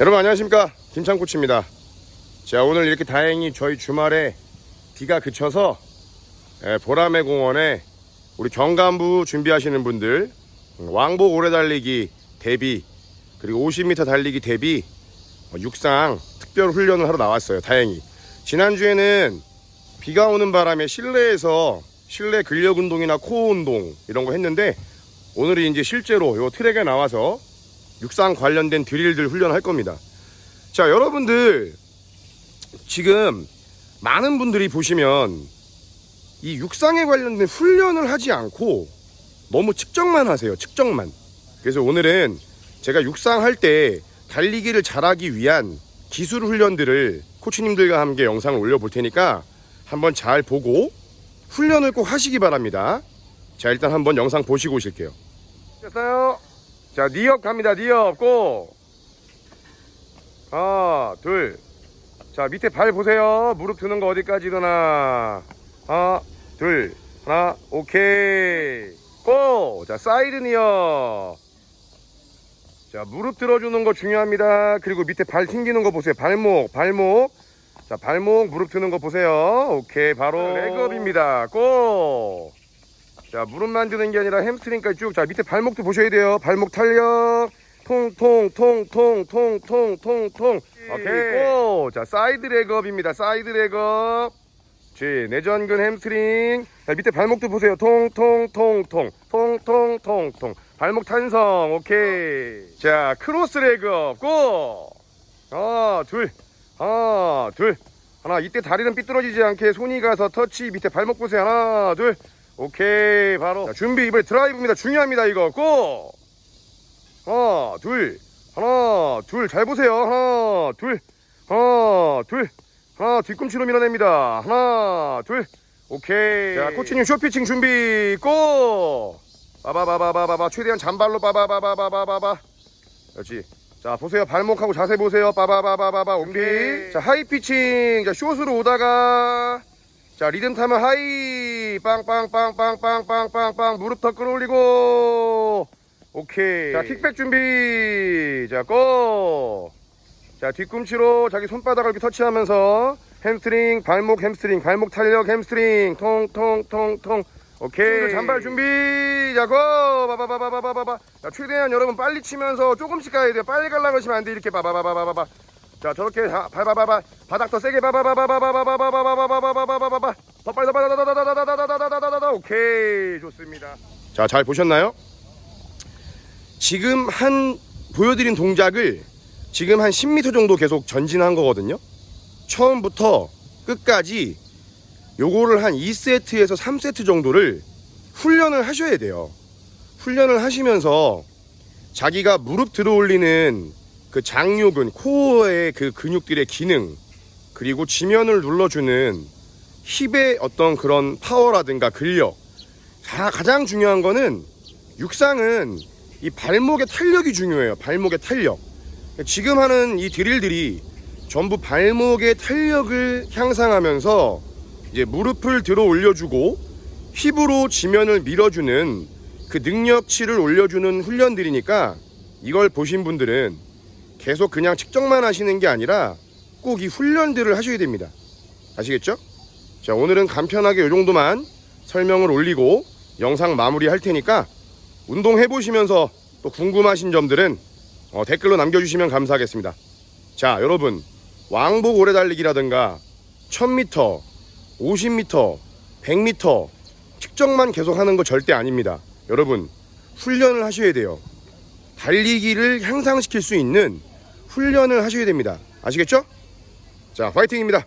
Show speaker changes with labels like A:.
A: 여러분 안녕하십니까? 김창코치입니다. 자 오늘 이렇게 다행히 저희 주말에 비가 그쳐서 예, 보라매 공원에 우리 경간부 준비하시는 분들 음, 왕복 오래 달리기 대비 그리고 50m 달리기 대비 어, 육상 특별 훈련을 하러 나왔어요 다행히. 지난주에는 비가 오는 바람에 실내에서 실내 근력 운동이나 코어 운동 이런 거 했는데 오늘은 이제 실제로 요 트랙에 나와서 육상 관련된 드릴들 훈련할 겁니다. 자, 여러분들 지금 많은 분들이 보시면 이 육상에 관련된 훈련을 하지 않고 너무 측정만 하세요. 측정만. 그래서 오늘은 제가 육상 할 때 달리기를 잘하기 위한 기술 훈련들을 코치님들과 함께 영상을 올려볼 테니까 한번 잘 보고 훈련을 꼭 하시기 바랍니다. 자, 일단 한번 영상 보시고 오실게요. 됐어요. 자, 니업 갑니다. 니업 고. 하나, 둘. 자, 밑에 발 보세요. 무릎 드는 거 어디까지 드나. 하나, 둘. 하나, 오케이. 고. 자, 사이드 니업. 자, 무릎 들어주는 거 중요합니다. 그리고 밑에 발 튕기는 거 보세요. 발목, 발목. 자, 발목, 무릎 드는 거 보세요. 오케이. 바로 레그업입니다. 고. 자, 무릎 만 드는 게 아니라 햄스트링까지 쭉. 자, 밑에 발목도 보셔야 돼요. 발목 탄력. 통, 통, 통, 통, 통, 통, 통, 통. 오케이. 고! 자, 사이드 레그업입니다. 사이드 레그업. 지, 내전근 햄스트링. 자, 밑에 발목도 보세요. 통, 통, 통, 통. 통, 통, 통, 통. 발목 탄성. 오케이. 자, 크로스 레그업. 고! 하나, 둘. 하나, 둘. 하나, 이때 다리는 삐뚤어지지 않게 손이 가서 터치. 밑에 발목 보세요. 하나, 둘. 오케이 바로. 자, 준비 이번에 드라이브입니다. 중요합니다 이거. 고! 하나 둘. 하나 둘. 잘 보세요. 하나 둘. 하나 둘. 하나 뒤꿈치로 밀어냅니다. 하나 둘. 오케이. 자 코치님 쇼피칭 준비. 고! 빠바바바바바바. 최대한 잔발로 빠바바바바바바. 그렇지. 자 보세요. 발목하고 자세 보세요. 빠바바바바바. 옮기. 자 하이피칭. 자 숏으로 오다가 자 리듬 타면 하이! 빵빵빵빵빵빵빵빵 무릎 더 끌어올리고! 오케이. 자 킥백 준비! 자고자 뒤꿈치로 자기 손바닥을 이렇게 터치하면서 햄스트링 발목 햄스트링 발목 탄력 햄스트링 통통통통. 오케이. 잔발 준비! 자고! 바바바바바바바. 자 최대한 여러분 빨리 치면서 조금씩 가야 돼요. 빨리 가려고 하시면 안 돼. 이렇게 바바바바바바 자 저렇게 자, 발바바바 바닥 더 세게 바바바바바바바바바바바바바바바바바바 더 빨리 더 빨리 다다다다다다다다다다다다다 오케이 좋습니다 자 잘 보셨나요? 지금 한 보여드린 동작을 지금 한 10m 정도 계속 전진한 거거든요 처음부터 끝까지 요거를 한 2세트에서 3세트 정도를 훈련을 하셔야 돼요 훈련을 하시면서 자기가 무릎 들어올리는 그 장요근, 코어의 그 근육들의 기능, 그리고 지면을 눌러주는 힙의 어떤 그런 파워라든가 근력. 가- 가장 중요한 거는 육상은 이 발목의 탄력이 중요해요. 발목의 탄력. 지금 하는 이 드릴들이 전부 발목의 탄력을 향상하면서 이제 무릎을 들어 올려주고 힙으로 지면을 밀어주는 그 능력치를 올려주는 훈련들이니까 이걸 보신 분들은 계속 그냥 측정만 하시는 게 아니라 꼭 이 훈련들을 하셔야 됩니다. 아시겠죠? 자, 오늘은 간편하게 이 정도만 설명을 올리고 영상 마무리 할 테니까 운동해 보시면서 또 궁금하신 점들은 어, 댓글로 남겨주시면 감사하겠습니다. 자, 여러분 왕복 오래 달리기라든가 1000m, 50m, 100m 측정만 계속 하는 거 절대 아닙니다. 여러분 훈련을 하셔야 돼요. 달리기를 향상시킬 수 있는 훈련을 하셔야 됩니다. 아시겠죠? 자, 파이팅입니다.